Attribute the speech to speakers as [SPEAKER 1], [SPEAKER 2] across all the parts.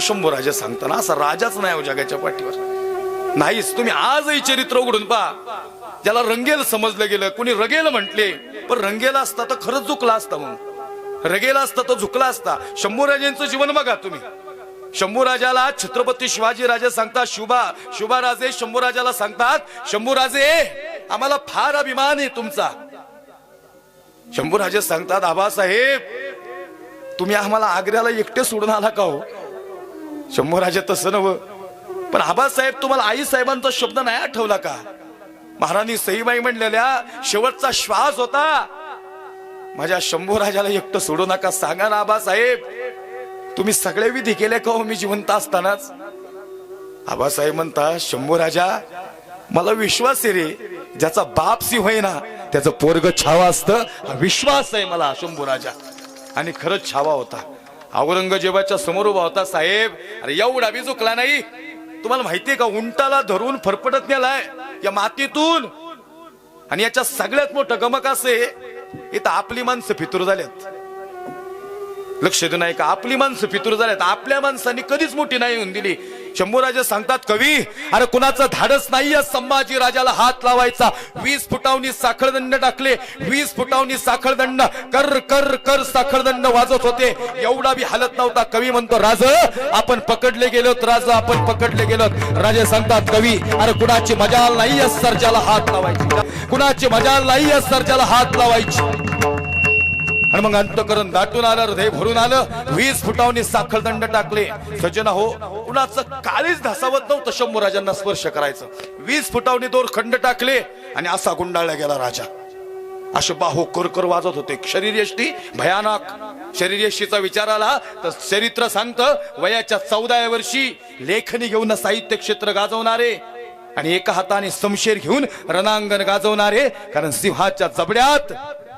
[SPEAKER 1] शंभू राजा सांगताना असा राजाच नाही हो जगाच्या पाठीवर. नाहीच तुम्ही आजही चरित्र उघडून पहा. ज्याला रंगेल समजलं गेलं कोणी रगेल म्हटले पण रंगेला असता तर खरंच झुकला असता मग रगेला असता तर झुकला असता. शंभूराजांचं जीवन बघा तुम्ही. शंभू राजाला छत्रपती शिवाजी राजे सांगतात शुभा शुभा राजे शंभू राजाला सांगतात शंभूराजे आम्हाला फार अभिमान आहे तुमचा. शंभू राजे सांगतात आबासाहेब तुम्ही आम्हाला आग्र्याला एकटे सोडून आला का हो? शंभूराजे तसं नव पण आबासाहेब तुम्हाला आई साहेबांचा शब्द नाही आठवला का? महाराणी सईबाई म्हणलेल्या शेवटचा श्वास होता. माझ्या शंभू राजाला एकटं सोडू नका सांगा ना आबासाहेब. तुम्ही सगळे विधी केले का हो मी जिवंत असतानाच? आबासाहेब म्हणता शंभू राजा मला विश्वास आहे रे ज्याचा बाप सी होईना त्याचं पोरग छावा असतं हा विश्वास आहे मला शंभू राजा. आणि खरंच छावा होता. औरंगजेबाच्या समोर उभा होता साहेब अरे एवढा बी चुकला नाही. तुम्हाला माहितीये का उंटाला धरून फरफटत नेलाय या मातीतून. आणि याच्या सगळ्यात मोठं गमक असे इथं आपली माणसं फितूर झाल्यात लक्ष देऊ नाही का आपली माणसं फितूर झाल्यात आपल्या माणसांनी कधीच मोठी नाही होऊन दिली. शंभूराजे सांगतात कवी अरे कुणाचं धाडस नाहीये संभाजी राजाला हात लावायचा. वीस फुटावनी साखळदंड टाकले वीस फुटावनी साखळदंड कर कर कर साखळदंड वाजत होते. एवढा बी हालत नव्हता. कवी म्हणतो राज आपण पकडले गेलोत राज आपण पकडले गेलोत. राजे सांगतात कवी अरे कुणाची मजाल नाहीये सर्जाला हात लावायची. कुणाची मजाल नाहीये सर्जाला हात लावायची. आणि मग अंतकरण दाटून आलं हृदय भरून आलं. वीस फुटावनी साखळदंड टाकले. सजना हो कुणाचं काळीच धासावत नव्हतं शंभू राजांना स्पर्श करायचं. वीस फुटावनी दोन खंड टाकले आणि असा गुंडाळला गेला राजा. असे बाहो करकर वाजत होते. शरीरयष्टी भयानक. शरीरयष्टीचा विचार आला तर चरित्र सांगतं वयाच्या चौदाव्या वर्षी लेखनी घेऊन साहित्य क्षेत्र गाजवणारे आणि एका हाताने समशेर घेऊन रणांगण गाजवणारे कारण सिंहाच्या जबड्यात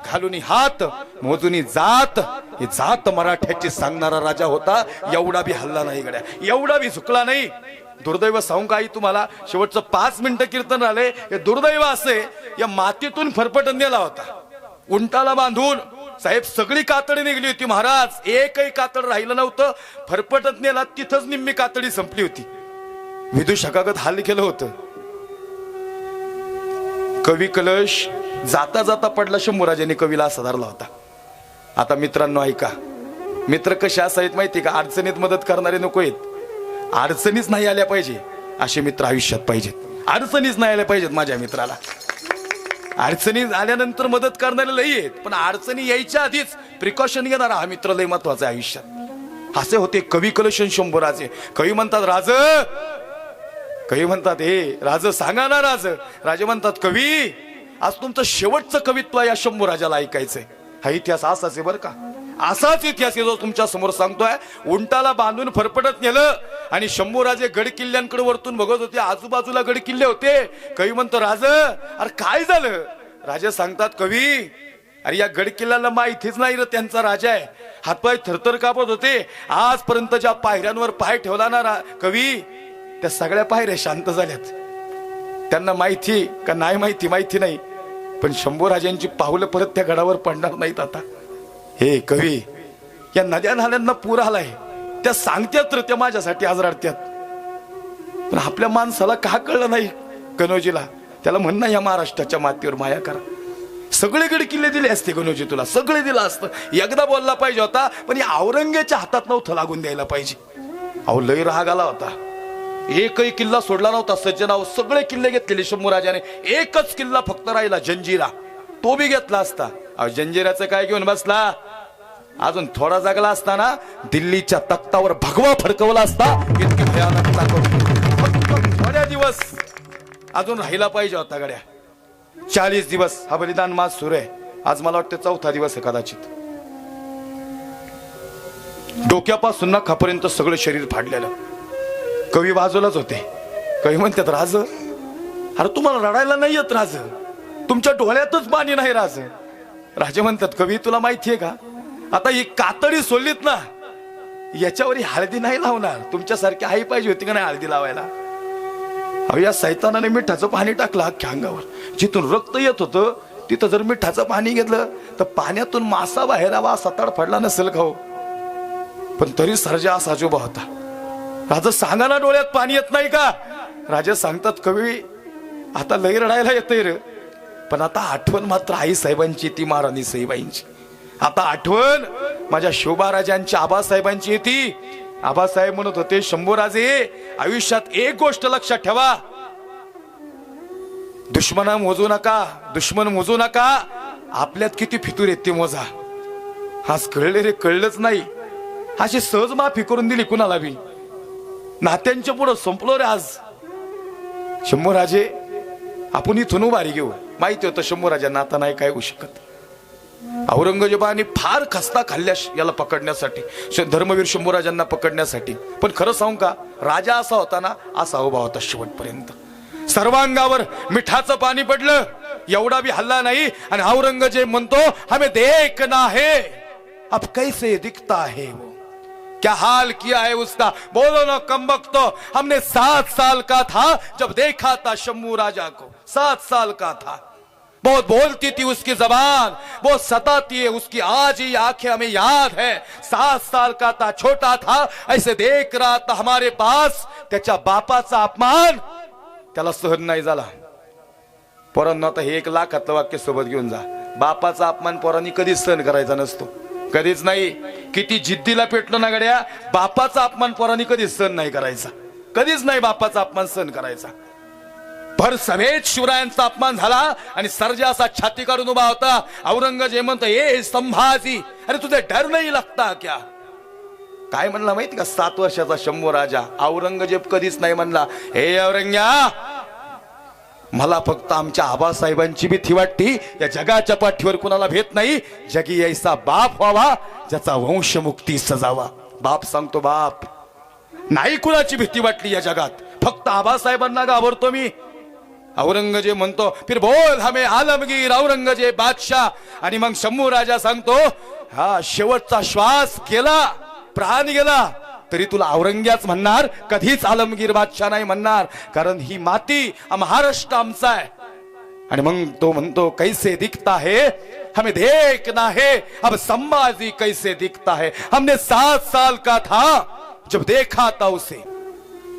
[SPEAKER 1] घालून हात मोजूनी जात. ही जात मराठ्याची सांगणारा राजा होता. एवढा बी हल्ला नाही गड्या. एवढा बी झुकला नाही. दुर्दैव सांगू काही तुम्हाला? शेवटचं पाच मिनिटं कीर्तन आले हे दुर्दैव असे या मातीतून फरफटन नेला होता. उंटाला बांधून साहेब सगळी कातडी निघली होती महाराज. एकही कातड राहिलं नव्हतं. फरफटत नेला तिथंच निम्मी कातडी संपली होती. विदूषकागत हाल केलं होतं. कवी कलश जाता जाता पडला शंभूराजांनी कवीला असा धरला होता. आता मित्रांनो ऐका. मित्र कसे असायत माहिती का? अडचणीत मदत करणारे नको आहेत. अडचणीच नाही आल्या पाहिजे असे मित्र आयुष्यात पाहिजेत. अडचणीच नाही आल्या पाहिजेत माझ्या मित्राला. अडचणी आल्यानंतर मदत करणारे लई आहेत पण अडचणी यायच्या आधीच प्रिकॉशन घेणारा हा मित्र लई महत्त्वाचा आहे आयुष्यात. असे होते कवी कलशन शंभराचे कवी म्हणतात राज कवी म्हणतात हे राज सांगा ना राज. राजे म्हणतात कवी आज तुमचं शेवटचं कवित्व या शंभू राजाला ऐकायचंय. हा इतिहास असाच आहे बरं का? असाच इतिहास जो तुमच्यासमोर सांगतोय. उंटाला बांधून फरफटत नेलं आणि शंभू राजे गड किल्ल्यांकडे वरतून बघत होते. आजूबाजूला गड किल्ले होते. कवी म्हणतो राज अरे काय झालं? राजे सांगतात कवी अरे या गड किल्ल्याला माहितीच नाही रे त्यांचा राजा आहे. हातपाय थरथर कापत होते. आजपर्यंत ज्या पायऱ्यांवर पाय ठेवला ना रा- कवी त्या सगळ्या पायऱ्या शांत झाल्यात. त्यांना माहिती का नाही माहिती? माहिती नाही. पण शंभू पाहुलं परत त्या गडावर पडणार नाहीत आता. हे कवी या नद्या नाल्यांना पूर आलाय. त्या सांगत्यात तर त्या माझ्यासाठी आज रडत्यात. पण आपल्या माणसाला का कळलं नाही कनोजीला त्याला म्हणणं या महाराष्ट्राच्या मातीवर माया करा. सगळेकडे किल्ले दिले असते गणोजी तुला. सगळे दिलं असतं. एकदा बोलला पाहिजे होता पण या औरंगेच्या हातात नव्हतं लागून द्यायला पाहिजे. अहो लय राग आला होता. एकही किल्ला सोडला नव्हता. सज्जनाव सगळे किल्ले घेतलेले शंभू राजाने एकच किल्ला फक्त राहिला जंजिरा. तो बी घेतला असता. अहो जंजिराचं काय घेऊन बसला? अजून थोडा जगला असताना दिल्लीच्या तख्तावर भगवा फडकवला असता इतकी भयानक फक्त थोड्या दिवस. अजून राहिला पाहिजे होता गड्या. चाळीस दिवस हा बलिदान मास सुरू आहे. आज मला वाटतं चौथा दिवस आहे कदाचित. डोक्यापासून ना खापर्यंत सगळं शरीर फाडलेलं कवी बाजूलाच होते. कवी म्हणतात राज अरे तुम्हाला रडायला नाही येत राज. तुमच्या डोळ्यातच पाणी नाही राज. राजे म्हणतात कवी तुला माहितीये का? आता ही कातडी सोडलीत ना याच्यावर हळदी नाही लावणार. तुमच्यासारखी आई पाहिजे होती का नाही हळदी लावायला? अहो या सैतानाने मिठाचं पाणी टाकलं अख्ख्या अंगावर. जिथून रक्त येत होतं तिथं जर मिठाचं पाणी घेतलं तर पाण्यातून मासा बाहेर आवा सताड पडला नसेल खाऊ हो? पण तरी सर्जा असा आजोबा होता. राजा सांगा ना डोळ्यात पाणी येत नाही का? राजा सांगतात कवी आता लई रडायला येतंय रे. पण आता आठवण मात्र आई साहेबांची ती महाराणी साहेबांची आता आठवण माझ्या शोभाराजांची आबासाहेबांची येते. आबासाहेब म्हणत होते शंभूराजे आयुष्यात एक गोष्ट लक्षात ठेवा. दुश्मना मोजू नका दुश्मन मोजू नका. आपल्यात किती फितूर येत ते मोजा. आज कळले रे कळलंच नाही. अशी सहज माफी करून दिली कुणाला बी? नात्यांच्या पुढं संपलो रे आज. शंभूराजे आपण इथून उभारी घेऊ. माहिती होतं शंभूराजा नाता नाही काय होऊ शकत. औरंगजेबाने फार खस्ता खाल्ल्या याला पकडण्यासाठी. श- धर्मवीर शंभूराजांना पकडण्यासाठी. पण खरं सांगू का राजा असा होता ना असा उभा होता शेवटपर्यंत. सर्वांगावर मिठाचं पाणी पडलं. एवढा बी हल्ला नाही. आणि औरंगजेब म्हणतो हमें देखना है. अब कैसे दिखता है वो? क्या हाल किया है उसका? बोलो ना कम तो। हमने सात साल का था जब देखा था शम्मू राजा को। सात साल का था। बहुत बोलती थी उसकी जबान। बहुत सताती है उसकी आज ही आंखें हमें याद है। सात साल का था छोटा था। ऐसे देख रहा था हमारे पास। त्याच्या बापाचा अपमान। त्याला सहन नाही झाला। पोरांना आता हे एक लाखातलं वाक्य सोबत घेऊन जा. बापाचा अपमान पोरांनी कधीच सहन करायचा नसतो. कधीच नाही. किती जिद्दीला पेटलो ना गड्या बापाचा अपमान पोरांनी कधीच सहन नाही करायचा. कधीच नाही बापाचा अपमान सहन करायचा. भर सभेत शिवरायांचा अपमान झाला आणि सर्जा असा छाती काढून उभा होता. औरंगजेब म्हणतो ए संभाजी अरे तुझे डर नाही लागता क्या? काय म्हणला माहिती का? सात वर्षाचा शंभू राजा औरंगजेब कधीच नाही म्हणला हे औरंग्या मला फक्त आमच्या आबासाहेबांची भीती वाटती. या जगाच्या पाठीवर कुणाला भेट नाही. जगी यायचा बाप व्हावा ज्याचा वंशमुक्ती सजावा. बाप सांगतो बाप नाही कुणाची भीती वाटली या जगात. फक्त आबासाहेबांना घाबरतो मी. औरंगजेब म्हणतो फिर बोल हमे आलमगीर औरंगजेब बादशाह. आणि मग शंभू राजा सांगतो हा शेवटचा श्वास गेला प्राण गेला. तरी तुला औरंग्याच म्हणणार कधीच आलमगीर बादशाह नाही म्हणणार कारण ही माती महाराष्ट्र आमचा आहे. आणि मग तो म्हणतो कैसे दिखता है? हमें देखना है। अब संभाजी कैसे दिखता है? हमने सात साल का था जब देखा था उसे.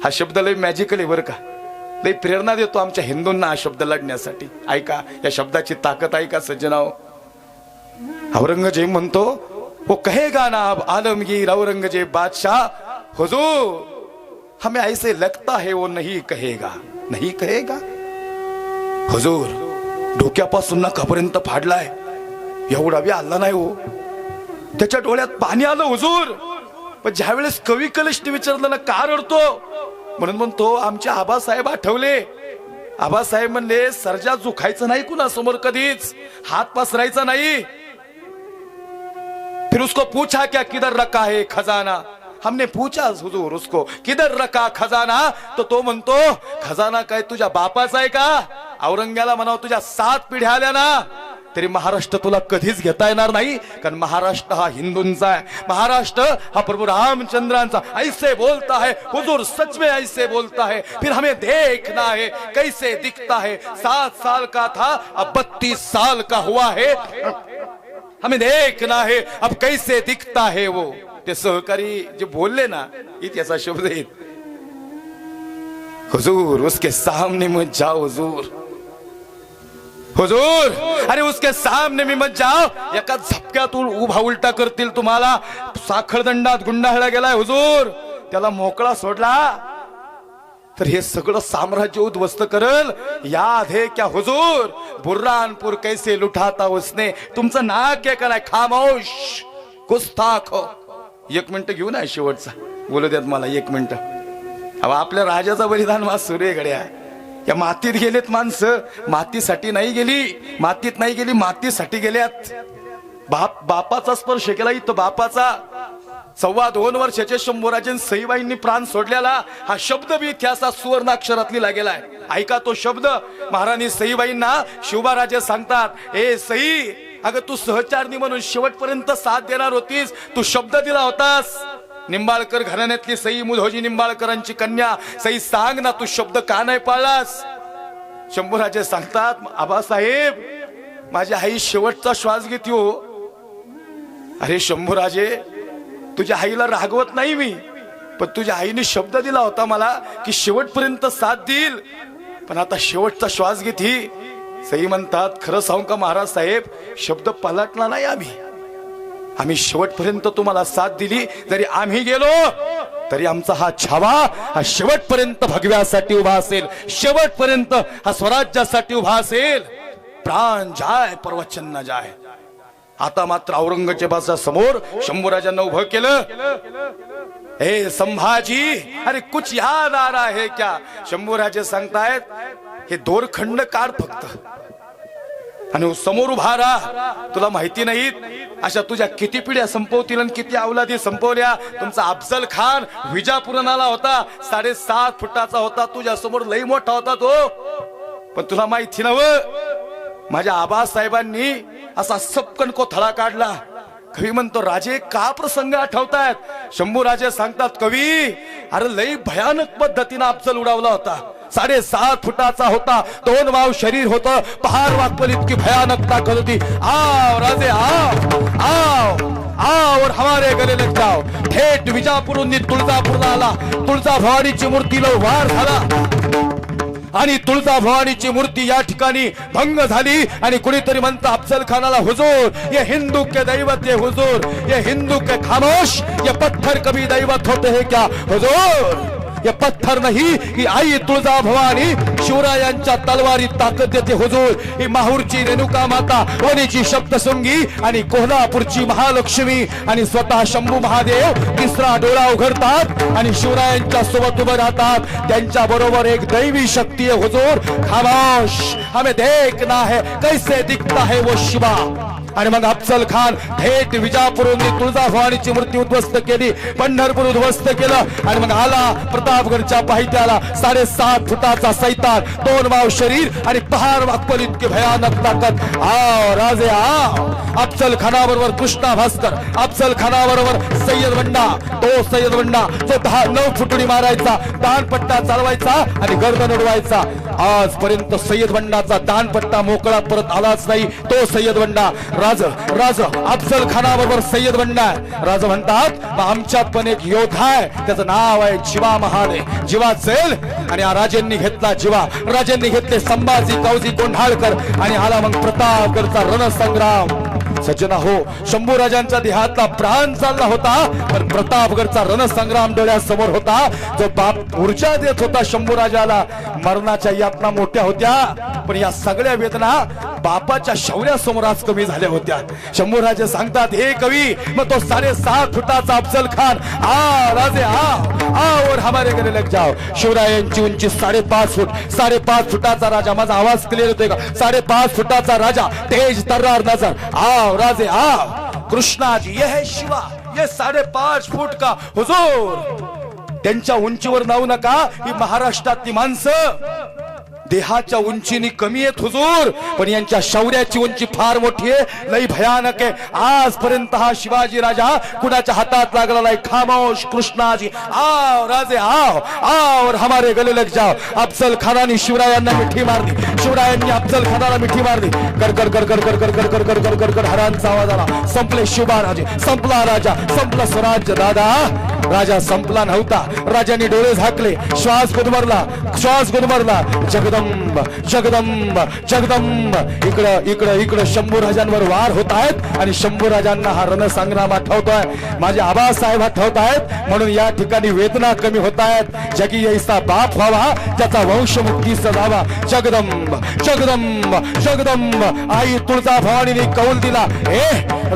[SPEAKER 1] हा शब्द लय मॅजिकली बरं का. लय प्रेरणा देतो आमच्या हिंदूंना हा शब्द लढण्यासाठी. ऐका या शब्दाची ताकद ऐका सज्जनाव औरंगजेब म्हणतो वो कहेगा ना अब आलमगीर औरंगजेब बादशाह हुजूर हमें ऐसे लगता है वो नहीं कहेगा। नहीं कहेगा? हुजूर डोक्यापासून नखापर्यंत फाडलाय। एवढा बी आला नाही हो। त्याच्या डोळ्यात पाणी आलं हुजूर। पण ज्यावेळेस कवी कलिष्ठ विचारलं ना का रडतो म्हणून म्हणतो आमचे आबासाहेब आठवले। आबासाहेब म्हणले सर्जा झुकायचं नाही कुणासमोर कधीच. हात पसरायचा नाही. फिर उसको पूछा क्या किधर रखा है खजाना? हमने पूछा हुजूर उसको किधर रखा खजाना? तो तो म्हणतो खजाना काय तुझ्या बापाचा आहे का? औरंग्याला म्हणाव तुझ्या सात पिढ्या आल्या ना. तरी महाराष्ट्र तुला कधीच घेता येणार नाही कारण महाराष्ट्र हा हिंदूंचा आहे. महाराष्ट्र हा प्रभू रामचंद्रांचा ऐसे बोलता है हुजूर सच में ऐसे बोलता है. फिर हमें देखना है कैसे दिखता है. सात साल का था अब बत्तीस साल का हुआ है. हमें देखना है अब कैसे दिखता है वो? ते सहकारी जे बोलले ना इतिहासा शब्द येत. हुजूर उसके सामने मत जाओ हुजूर. हुजूर अरे उसके सामने मी मत जाओ. एका झपक्यातून उभा उलटा करतील तुम्हाला. साखळदंडात गुंडाळला गेलाय हुजूर. त्याला मोकळा सोडला. तर हे सगळं साम्राज्य उद्ध्वस्त करल. याद हे क्या हुजूर? बुर्रानपूर कैसे लुठाता उसने? तुमचं नाक कराय खामोश. गुस्ताख. हो एक मिनटं घेऊ ना शेवटचा. बोलू द्यात मला एक मिनटं. अहो आपल्या राजाचा बलिदान वा सूर्य गड्या. या मातीत गेलेत माणसं. मातीसाठी नाही गेली. मातीत नाही गेली मातीसाठी गेल्यात. बाप बापाचा स्पर्श केला इथं बापाचा. सव्वा दोन वर्षाचे शंभूराजे सईबाईंनी प्राण सोडलेला हा शब्द बी इतिहासात सुवर्णाक्षरात लिहिला गेलाय ऐका तो शब्द. महाराणी सईबाईंना शिवबाराजे सांगतात ए सई अगं तू सहचारणी म्हणून शेवटपर्यंत साथ देणार होतीस. तू शब्द दिला होतास. निंबाळकर घराण्यातली सई मुधोजी निंबाळकरांची कन्या. सई सांग ना तू शब्द का नाही पाळलास? शंभूराजे सांगतात आबासाहेब माझी आई शेवटचा श्वास घेते हो. अरे शंभूराजे तुझ्या आईला रागवत नाही मी. पण तुझ्या आईने शब्द दिला होता मला की शेवटपर्यंत साथ देईल. पण आता शेवटचा श्वास घेत. ही सई म्हणतात खरं सांगू का महाराज साहेब? शब्द पलटला नाही आम्ही. आम्ही शेवटपर्यंत तुम्हाला साथ दिली जरी आम्ही गेलो तरी आमचा हा छावा हा शेवटपर्यंत भगव्यासाठी उभा असेल. शेवटपर्यंत हा स्वराज्यासाठी उभा असेल. प्राण जाय प्रवचन न जाय. आता मात्र औरंगजेबाच्या समोर शंभूराजांना उभं केलं. हे संभाजी अरे कुछ याद आ रहा है क्या? शंभूराजे सांगतायत हे दोरखंड काढ फक्त. आणि हो समोर उभा राहा. तुला माहिती नाहीत अशा तुझ्या किती पिढ्या संपवतील आणि किती अवलादी संपवल्या. तुमचा अफजल खान विजापुरून आला होता साडेसात फुटाचा होता तुझ्या समोर लई मोठा होता तो. पण तुला माहिती नव माझ्या आबासाहेबांनी असा सपकन कोथळा काढला. कवी म्हणतो राजे का प्रसंग आठवतायत? शंभू राजे सांगतात कवी अरे लई भयानक पद्धतीने अफजल उडावला होता. साडेसहा फुटाचा होता. दोन वाव शरीर होत. पहार वाकपल इतकी भयानक ताकद होती. आव राजे आव आव आव और हमारे गले लग जाओ. थेट विजापूरून तुळजापूरला आला. तुळजा भवानीची मूर्तीला वार झाला. आणि तुळजा भवानीची मूर्ती या ठिकाणी भंग झाली. आणि कुणीतरी म्हणतं अफजल खानाला हुजूर ये हिंदू के दैवत ये हुजूर ये हिंदू के खामोश ये पत्थर कभी दैवत होते हे क्या? हुजूर! ये पत्थर नाही ही आई तुळजा भवानी शिवरायांच्या तलवारी ताकद देते हुजूर. ही माहूरची रेणुका माता वणीची सप्तशृंगी आणि कोल्हापूरची महालक्ष्मी आणि स्वतः शंभू महादेव तिसरा डोळा उघडतात आणि शिवरायांच्या सोबत उभं राहतात. त्यांच्या बरोबर एक दैवी शक्ती आहे हुजूर. खामोश. हमें देखना है कैसे दिखता है वो शिवा? आणि मग अफजल खान थेट विजापूरून तुळजाभवानीची मूर्ती उद्ध्वस्त केली पंढरपूर उद्ध्वस्त केलं आणि मग आला प्रतापगडच्या पाहित्याला साडेसात फुटाचा सैतान दोन माव शरीर आणि पहार अकबर इतकी भयानक ताकद. आ राजे आ अफजल खानाबरोबर कृष्णा भास्कर अफजल खानाबरोबर सय्यद बंडा तो सय्यद बंडा जो दहा नऊ फुटडी मारायचा दानपट्टा चालवायचा आणि गर्दन उडवायचा आजपर्यंत सय्यद बंडाचा दानपट्टा मोकळा परत आलाच नाही तो सय्यद बंडा राज राज अफजल खानाबरोबर सय्यद बनणार राजा राज म्हणतात "बा, आमच्यात पण एक योद्धा आहे. त्याचं नाव आहे जिवा महाने जिवा चेल आणि राजेंनी घेतला जिवा. राजेंनी घेतले संभाजी कावजी कोंढाळकर आणि आला मग प्रतापगडचा रणसंग्राम. सज्जना हो शंभू राजांच्या देहातला प्राण चालला होता पण प्रतापगडचा रणसंग्राम डोळ्यासमोर होता. जो बाप ऊर्जा देत होता शंभू राजाला मरणाच्या यातना मोठ्या होत्या पण या सगळ्या वेदना बापाच्या शौर्यासमोर आज कमी झाल्या होत्या. शंभू राजे सांगतात हे कवी मग तो साडेसहा फुटाचा अफजल खान आ राजे आ आ और हमारे घरी लग जाओ. शिवरायांची उंची साडेपाच फूट साडेपाच फुटाचा राजा माझा आवाज क्लिअर होतोय का? साडेपाच फुटाचा राजा तेज तर्रार नजर आ राजे आओ कृष्णा जी ये है शिवा ये साढ़े पाच फूट का हुजूर. त्यांच्या उंचीवर जाऊ नका ही महाराष्ट्रातली माणसं. देहाच्या उंचीनी कमी आहेत हुजूर पण यांच्या शौर्याची उंची फार मोठी आहे लई भयानक आहे आजपर्यंत हा शिवाजी राजा कुणाच्या हातात लागला नाही खामोश कृष्णाजी आव राजे आव आव हमारे गले लग जाओ अफजल खानाने शिवरायांना मिठी मारली शिवरायांनी अफजल खानाला मिठी मारली कर कर कर कर कर कर कर कर कर कर कर कर हरांचा आवाज आला संपले शिवराजे संपला राजा संपला स्वराज्य दादा राजा संपला नव्हता राजाने डोळे झाकले श्वास गुदमरला श्वास गुदमरला जगदंब जगदंब जगदंब. इकडं इकडं इकडं शंभू राजांवर वार होत आहेत आणि शंभू राजांना हा रणसंग्राम आठवतोय. माझे आबासाहेब आठवत आहेत. म्हणून या ठिकाणी वेदना कमी होत आहेत. जगी यायचा बाप व्हावा त्याचा वंशमुक्तीचा जावा जगदंब जगदंब जगदंब. आई तुळजा भवानीने कौल दिला. हे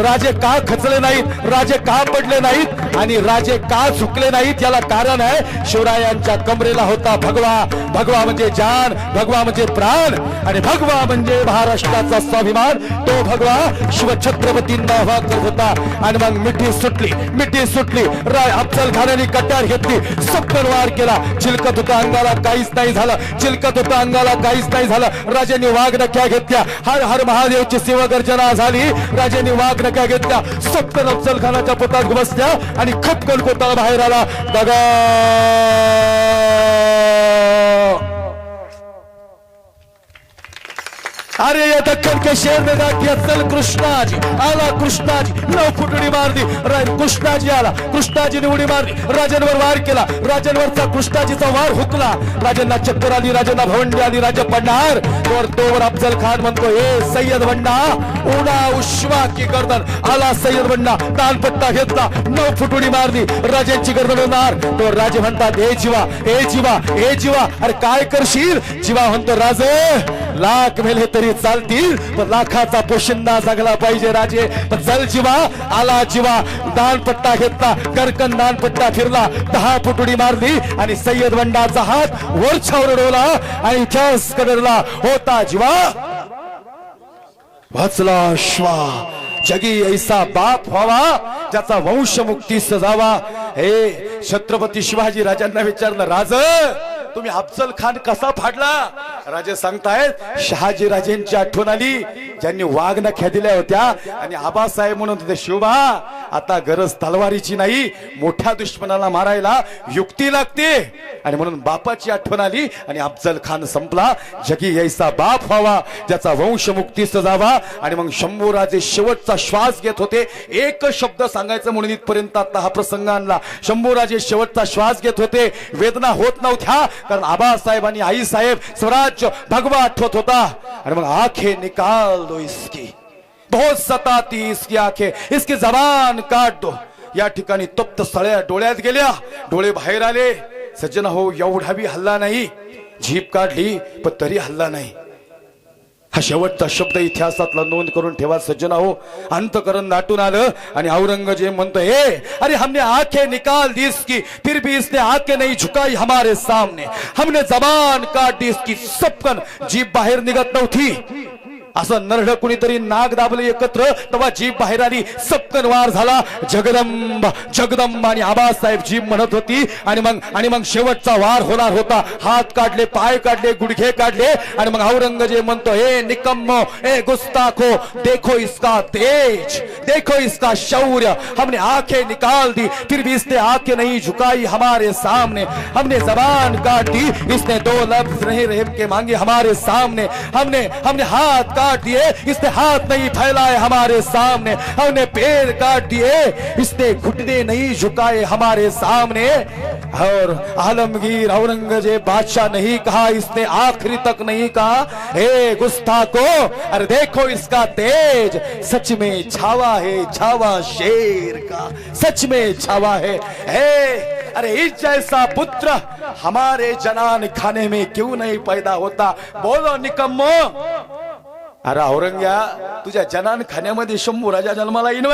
[SPEAKER 1] राजे का खचले नाहीत? राजे का पडले नाहीत? आणि राजे का झुकले नाहीत? याला कारण आहे शिवरायांच्या कमरेला होता भगवा. भगवा म्हणजे जान. भगवा म्हणजे प्राण आणि भगवा म्हणजे महाराष्ट्राचा स्वाभिमान. तो भगवा शिवछत्रपतींना उभा होता. आणि मग मिठी सुटली मिठी सुटली. राय अफजल खानाने कट्यार घेतली. सपकन वार केला. चिलकत होता अंगाला काहीच नाही झालं. चिलकत होता अंगाला काहीच नाही झालं. राजांनी वाघ नक्या घेतल्या. हर हर महादेवची गर्जना झाली. राजांनी वाघ नक्या घेतल्या. सपकन अफजल खानाच्या पोटात घुसल्या आणि खपकन कोताला बाहेर आला. दगा अरे ये
[SPEAKER 2] दक्कन के शेर ने किया चल कृष्णाजी. आला कृष्णाजी. नऊ फुटडी मारली. कृष्णाजी आला. कृष्णाजीने उडी मारली. राजांवर वार केला. राजांवरचा कृष्णाजीचा वार हुकला. राजांना चक्कर आली राजांना भवंडी आली राजा पडणार. तोवर तोवर अफजल खान म्हणतो हे सय्यद बंडा उडा उश्वा की गर्दन. आला सय्यद बंडा तालपत्ता घेतला. नऊ फुटुडी मारली. राजांची गर्दन होणार. तो राजे म्हणतात हे जीवा हे जीवा हे जीवा. अरे काय करशील? जीवा म्हणतो राज लाख मेले तरी चालतील पण लाखाचा पोशिंदा जगला पाहिजे राजे. पण चल जीवा आला जीवा दानपट्टा घेतला करकन दानपट्टा फिरला दहा फुटुडी मारली आणि सय्यद बंडाचा हात वरछावर उडवला आणि इतिहास कदरला होता जीवा. वाचला श्वा जगी ऐसा बाप व्हावा ज्याचा वंश मुक्ती सजावा. हे छत्रपती शिवाजी राजांना विचारलं राज तुम्ही अफजल खान कसा फाडला? राजे सांगतायत शहाजी राजेंची आठवण आली. ज्यांनी वाघ नख्या दिल्या होत्या आणि आबासाहेब म्हणून होते शिवबा. आता गरज तलवारीची नाही मोठ्या दुश्मनाला मारायला युक्ती लागते. आणि म्हणून बापाची आठवण आली आणि अफजल खान संपला. जगी यायचा बाप व्हावा ज्याचा वंश मुक्तीस सजावा. आणि मग शंभूराजे शेवटचा श्वास घेत होते. एक शब्द सांगायचं म्हणून इथपर्यंत आता हा प्रसंग आणला. शंभूराजे शेवटचा श्वास घेत होते. वेदना होत नव्हत्या कारण आबासाहेब आणि आई साहेब जो भगवा आठवत होता आणि मग आखे निकाल दो इसकी। बहुत सताती इसकी आंखें। इसकी जबान काट दो। या ठिकाणी तप्त सळ्या डोळ्यात गेल्या। डोळे बाहेर आले। सज्जन हो एवढा बी हल्ला नाही। झीप काढली पण तरी हल्ला नाही. हा शेवटचा शब्द इतिहासातला नोंद करून ठेवा सज्जन हो अंतकरण दाटून आलं आणि औरंगजेब म्हणतो हे अरे हमने आखे निकाल दी इसकी फिर भी इसने आखे नहीं झुकाई हमारे सामने. हमने जबान काट दी इसकी सपकन जीभ बाहेर निघत नव्हती. असं नरड कुणीतरी नाग दाबले एकत्र तेव्हा जीभ बाहेर आली सपकन वार झाला जगदंब जगदंब आणि आबासाहेब जीभ म्हणत होती. आणि मग आणि मग शेवटचा वार होणार होता. हात काढले पाय काढले गुडघे काढले आणि मग औरंगजेब म्हणतो हे निकम्मो ए गुस्ताखो देखो इसका तेज देखो इसका शौर्य हमने आंखें निकाल दी फिर भी इसने आंखें नहीं झुकाई हमारे सामने हमने जबान काट दी इसने दो लफ्ज नहीं रहम के मांगे हमारे सामने हमने हमने हाथ काट दिए, इसने हाथ नहीं फैलाए हमारे सामने, हमने पैर काट दिए, इसने घुटने नहीं झुकाए हमारे सामने। और आलमगीर औरंगज़ेब बादशाह नहीं कहा, इसने आखिरी तक नहीं कहा, हे गुस्ताखो, अरे देखो इसका तेज, सच में छावा है, छावा शेर का, सच में छावा है। हे, अरे इस जैसा पुत्र हमारे जनान खाने में क्यों नहीं पैदा होता? बोलो निकम्मो अरे औरंग्या तुझ्या जनान खाण्यामध्ये शंभू राजा जन्माला येईन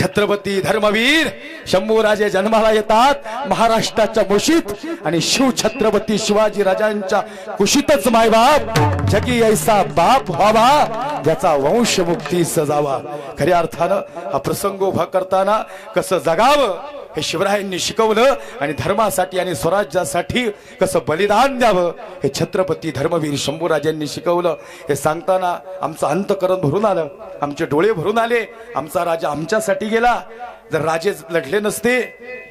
[SPEAKER 2] छत्रपती धर्मवीर शंभूराजे जन्माला येतात महाराष्ट्राच्या मुशीत आणि शिव छत्रपती शिवाजी राजांच्या कुशीतच मायबाप. जगी ऐसा बाप व्हावा ज्याचा वंश मुक्ती सजावा. खऱ्या अर्थानं हा प्रसंग उभा करताना कसं जगावं हे शिवरायांनी शिकवलं आणि धर्मासाठी आणि स्वराज्यासाठी कसं बलिदान द्यावं हे छत्रपती धर्मवीर शंभूराजांनी शिकवलं. हे सांगताना आमचं अंतकरण भरून आलं. आमचे डोळे भरून आले. आमचा राजा आमच्यासाठी गेला. जर राजे लढले नसते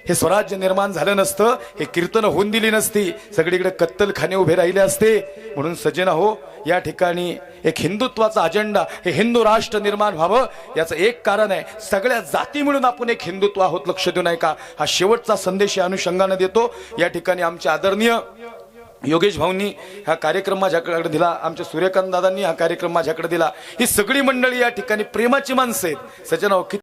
[SPEAKER 2] हे स्वराज्य निर्माण झालं नसतं हे कीर्तन होऊन दिली नसती सगळीकडे कत्तलखाने उभे राहिले असते. म्हणून सज्जन हो या ठिकाणी एक हिंदुत्वाचा अजेंडा हे हिंदू राष्ट्र निर्माण व्हावं याचं एक कारण आहे सगळ्या जाती मिळून आपण एक हिंदुत्व आहोत लक्ष देऊ नये का? हा शेवटचा संदेश या अनुषंगानं देतो. या ठिकाणी आमचे आदरणीय योगेश भाऊंनी हा कार्यक्रम माझ्याकडे दिला आमच्या सूर्यकांत दादांनी हा कार्यक्रम माझ्याकडे दिला. ही सगळी मंडळी या ठिकाणी प्रेमाची माणसं आहेत. सज्जन हो,